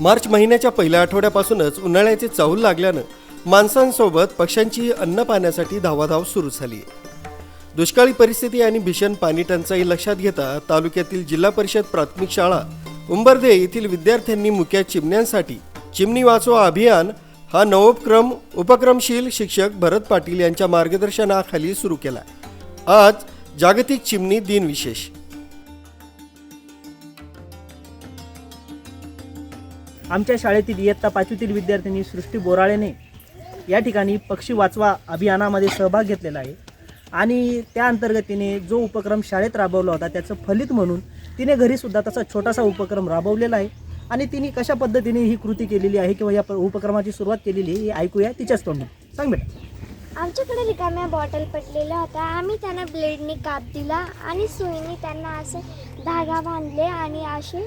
मार्च महिन्याच्या पहिल्या आठवड्यापासूनच उन्हाळ्याचे चाहूल लागल्यानं माणसांसोबत पक्ष्यांची अन्न पाण्यासाठी धावाधाव सुरू झाली. आहे दुष्काळी परिस्थिती आणि भीषण पाणी टंचाई लक्षात घेता तालुक्यातील जिल्हा परिषद प्राथमिक शाळा उंबर्दे येथील विद्यार्थ्यांनी मुक्या चिमण्यांसाठी चिमणी वाचवा अभियान हा नवोपक्रम उपक्रमशील शिक्षक भरत पाटील यांच्या मार्गदर्शनाखाली सुरू केला. आज जागतिक चिमणी दिन आमच्या शाळेतील इयत्ता पाचवीतील विद्यार्थिनी सृष्टी बोराळेने या ठिकाणी पक्षी वाचवा अभियानामध्ये सहभाग घेतलेला आहे. आणि त्या अंतर्गत तिने जो उपक्रम शाळेत राबवला होता त्याचं फलित म्हणून तिने घरीसुद्धा तसा छोटासा उपक्रम राबवलेला आहे. आणि तिने कशा पद्धतीने ही कृती केलेली आहे किंवा या प- उपक्रमाची सुरुवात केलेली आहे हे ऐकूया तिच्याच तोंडून सांग बेटा आमच्याकडे रिकाम्या बॉटल पडलेल्या होत्या. आम्ही त्यांना ब्लेडने काप दिला आणि सुईने त्यांना असे धागा बांधले आणि असे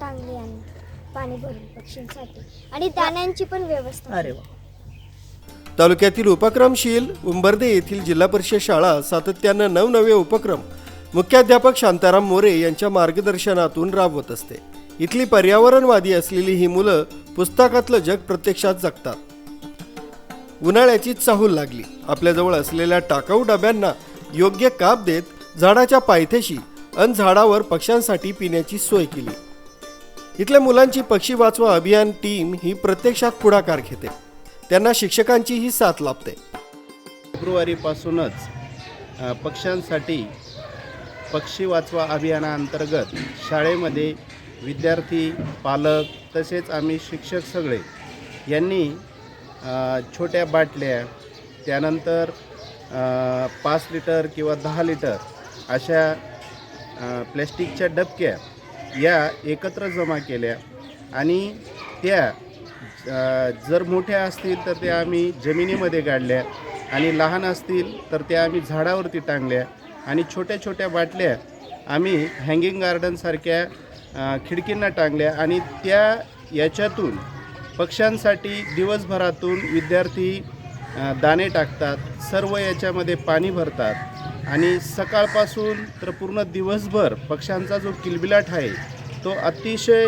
टांगले आम्ही. पाणी भरून पक्षींसाठी आणि दाण्यांची पण व्यवस्था अरे वा. तालुक्यातील उपक्रमशील उंबर्दे येथील जिल्हा परिषद शाळा सातत्यानं नवनवे उपक्रम मुख्याध्यापक शांताराम मोरे यांच्या मार्गदर्शनातून राबवत असते. इथली पर्यावरणवादी असलेली ही मुलं पुस्तकातलं जग प्रत्यक्षात जगतात. उन्हाळ्याची चाहूल लागली. आपल्याजवळ असलेल्या टाकाऊ डब्यांना योग्य काप देत झाडाच्या पायथ्याशी अन झाडावर पक्ष्यांसाठी पिण्याची सोय केली. इथल्या मुलांची पक्षी वाचवा अभियान टीम ही प्रत्यक्षात पुढाकार घेते. त्यांना शिक्षकांचीही साथ लाभते. फेब्रुवारीपासूनच पक्ष्यांसाठी पक्षी वाचवा अभियानाअंतर्गत शाळेमध्ये विद्यार्थी पालक तसेच आम्ही शिक्षक सगळे यांनी छोट्या बाटल्या त्यानंतर पाच लिटर किंवा दहा लिटर अशा प्लॅस्टिकच्या डबक्या या एकत्र जमा केल्या आणि त्या जर मोठ्या असतील तर त्या आम्ही जमिनीमध्ये गाडल्या आणि लहान असतील तर त्या आम्ही झाडावरती टांगल्या आणि छोट्या छोट्या बाटल्या आम्ही हँगिंग गार्डनसारख्या खिडकींना टांगल्या आणि त्या याच्यातून पक्ष्यांसाठी दिवसभरातून विद्यार्थी दाणे टाकतात सर्व याच्यामध्ये पाणी भरतात. आणि सकाळपासून तर पूर्ण दिवसभर पक्ष्यांचा जो किलबिलाट आहे तो अतिशय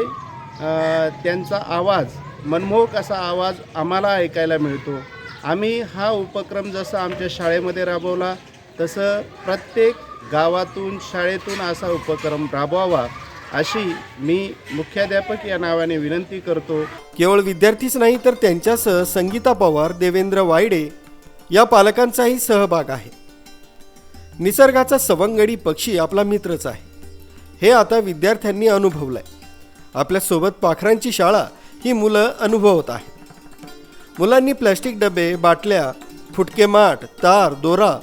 त्यांचा आवाज मनमोहक असा आवाज आम्हाला ऐकायला मिळतो. आम्ही हा उपक्रम जसा आमच्या शाळेमध्ये राबवला तसं प्रत्येक गावातून शाळेतून असा उपक्रम राबवावा अशी मी मुख्याध्यापक या नावाने विनंती करतो. केवळ विद्यार्थीच नाही तर त्यांच्यासह संगीता पवार देवेंद्र वायडे या पालकांचाही सहभाग आहे. निसर्गाचा सवंगडी पक्षी आपला मित्रच आहे. हे आता विद्यार्थ्यांनी अनुभवलंय. आपल्यासोबत पाखरांची शाळा ही मुलं अनुभवत आहे मुलांनी प्लॅस्टिक डबे बाटल्या फुटके माठ तार दोरा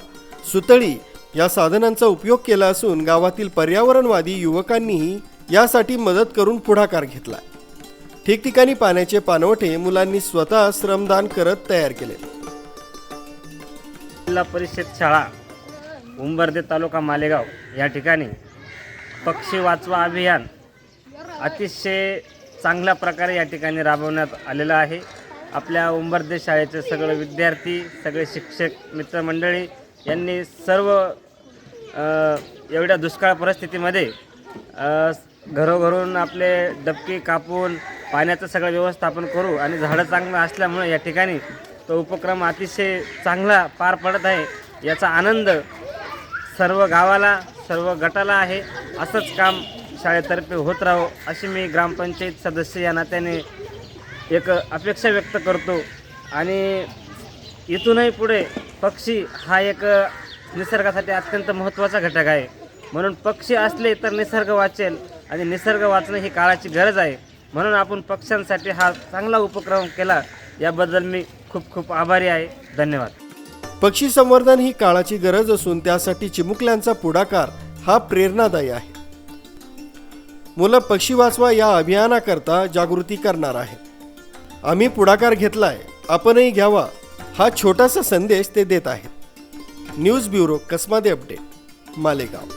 सुतळी या साधनांचा उपयोग केला असून गावातील पर्यावरणवादी युवकांनीही यासाठी मदत करून पुढाकार घेतला. ठिकठिकाणी पाण्याचे पानवठे मुलांनी स्वतः श्रमदान करत तयार केले. जिल्हा परिषद शाळा उंबर्दे तालुका मालेगाव या ठिकाणी पक्षी वाचवा अभियान अतिशय चांगल्या प्रकारे या ठिकाणी राबवण्यात आलेलं आहे. आपल्या उंबर्दे शाळेचे सगळे विद्यार्थी सगळे शिक्षक मित्रमंडळी यांनी सर्व एवढ्या दुष्काळ परिस्थितीमध्ये घरोघरून आपले डबके कापून पाण्याचं सगळं व्यवस्थापन करू आणि झाडं चांगलं असल्यामुळे या ठिकाणी तो उपक्रम अतिशय चांगला पार पडत आहे याचा आनंद सर्व गावाला सर्व गटाला आहे. असंच काम शाळेतर्फे होत राहो अशी मी ग्रामपंचायत सदस्य या नात्याने एक अपेक्षा व्यक्त करतो. आणि इथूनही पुढे पक्षी हा एक निसर्गासाठी अत्यंत महत्त्वाचा घटक आहे. म्हणून पक्षी असले तर निसर्ग वाचेल आणि निसर्ग वाचणं ही काळाची गरज आहे. म्हणून आपण पक्ष्यांसाठी हा चांगला उपक्रम केला. याबद्दल मी खूप खूप आभारी आहे. धन्यवाद. पक्षी संवर्धन ही काळाची गरज असून त्यासाठी चिमुकल्यांचा पुढाकार हा प्रेरणादायी आहे. मुलं पक्षी वाचवा या अभियानाकरता जागृती करणार आहे आम्ही पुढाकार घेतलाय आपणही घ्यावा हा छोटासा संदेश ते देत आहेत. News bureau Kasmade update Malegaon.